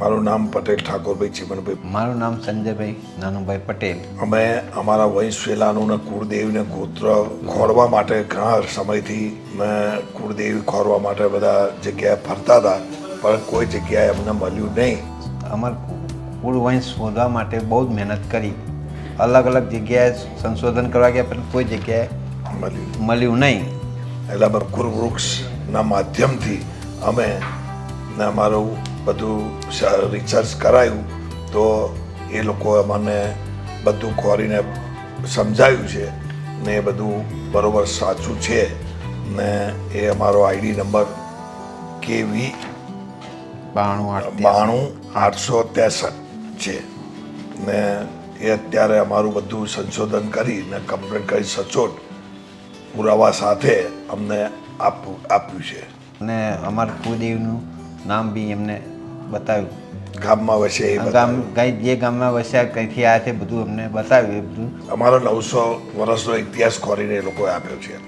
મારું નામ પટેલ ઠાકોરભાઈ ચીમનભાઈ. મારું નામ સંજયભાઈ નાનુભાઈ પટેલ. અમે અમારા વંશ વેલાનું ને કુળદેવીને ગોત્ર ખોરવા માટે ઘણા સમયથી મેં કુળદેવી ખોરવા માટે બધા જગ્યાએ ફરતા હતા પણ કોઈ જગ્યાએ અમને મળ્યું નહીં. અમાર કુળ વંશ શોધવા માટે બહુ જ મહેનત કરી. અલગ અલગ જગ્યાએ સંશોધન કરવા ગયા પણ કોઈ જગ્યાએ મળ્યું મળ્યું નહીં. એટલે અમે ગુરુવૃક્ષના માધ્યમથી અમે ને અમારું બધું રિસર્ચ કરાયું તો એ લોકો મને બધું ખોરીને સમજાવ્યું છે ને એ બધું બરાબર સાચું છે ને એ અમારો આઈડી નંબર કેવી બાણું બાણું આઠસો ત્રેસઠ છે. ને એ અત્યારે અમારું બધું સંશોધન કરીને કમ્પ્લેટ કરી સચોટ પુરાવા સાથે અમને આપ આપ્યું છે. અને અમારા કુદેવનું નામ બી એમને બતાવ્યું. ગામમાં વસે ગામ કઈ જે ગામમાં વસ્યા કઈથી આવ્યા છે બધું અમને બતાવ્યું એ બધું. અમારો નવસો વર્ષનો ઇતિહાસ ખોરીને એ લોકોએ આપ્યો છે.